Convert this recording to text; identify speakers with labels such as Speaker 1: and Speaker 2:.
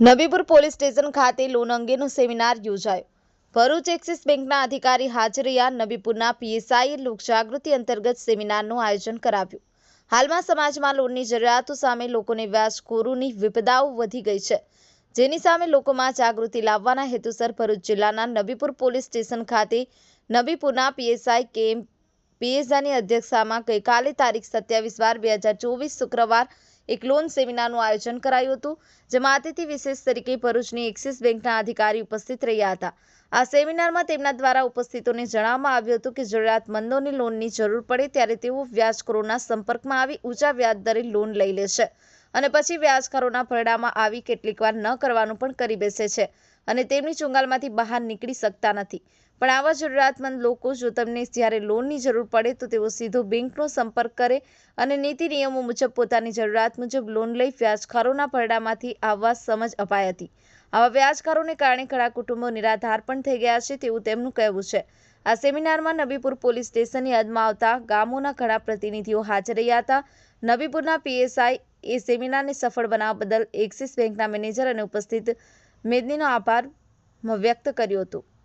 Speaker 1: Nabipur police station ખાતે loan અંગેનો seminar યોજાયો. ભરૂચ એક્સિસ બેંકના અધિકારી હાજરિયા નબીપુરના પીએસઆઈએ લોકજાગૃતિ અંતર્ગત સેમિનારનું આયોજન કરાવ્યું. હાલમાં સમાજમાં લોનની જરૂરિયાતો સામે લોકોને વ્યાજખોરોની વિપદાઓ વધી ગઈ છે. જેની સામે લોકોમાં જાગૃતિ લાવવાના હેતુસર ભરૂચ જિલ્લાના નબીપુર પોલીસ સ્ટેશન ખાતે નબીપુરના પીએસઆઈ કે એમ પીએસઆઈની અધ્યક્ષતામાં ગઈકાલે તારીખ સત્યાવીસ બાર બે હજાર ચોવીસ શુક્રવાર એક લોન સેમિનારનું આયોજન કરાયું હતું, જેમાં અતિથિ વિશેષ તરીકે ભરૂચની એક્સિસ બેંકના અધિકારી ઉપસ્થિત રહ્યા હતા. આ સેમિનારમાં તેમના દ્વારા ઉપસ્થિતોને જણાવવામાં આવ્યું હતું કે જરૂરિયાતમંદોને લોનની જરૂર પડે ત્યારે તેઓ વ્યાજખોરોના સંપર્કમાં આવી ઊંચા વ્યાજ દરે લોન લઈ લે છે અને પછી વ્યાજખોરોના ભરડામાં આવી કેટલીકવાર ન કરવાનું પણ કરી બેસે છે અને તેમની ચુંગાલમાંથી બહાર નીકળી શકતા નથી. પણ આવા જરૂરિયાતમંદ લોકો જો તમને જ્યારે લોનની જરૂર પડે તો તેઓ સીધો બેંકનો સંપર્ક કરે અને નીતિ નિયમો મુજબ પોતાની જરૂરિયાત મુજબ લોન લઈ વ્યાજખોરોના ભરડામાંથી આવવા સમજ અપાઈ હતી. આવા વ્યાજખોરોને કારણે ઘણા કુટુંબો નિરાધાર પણ થઈ ગયા છે તેવું તેમનું કહેવું છે. આ સેમિનારમાં નબીપુર પોલીસ સ્ટેશનની હદમાં આવતા ગામોના ઘણા પ્રતિનિધિઓ હાજર રહ્યા હતા. નબીપુરના પીએસઆઈ એ સેમિનારને સફળ બનાવવા બદલ એક્સિસ બેંકના મેનેજર અને ઉપસ્થિત મેદનીનો આભાર વ્યક્ત કર્યો હતો.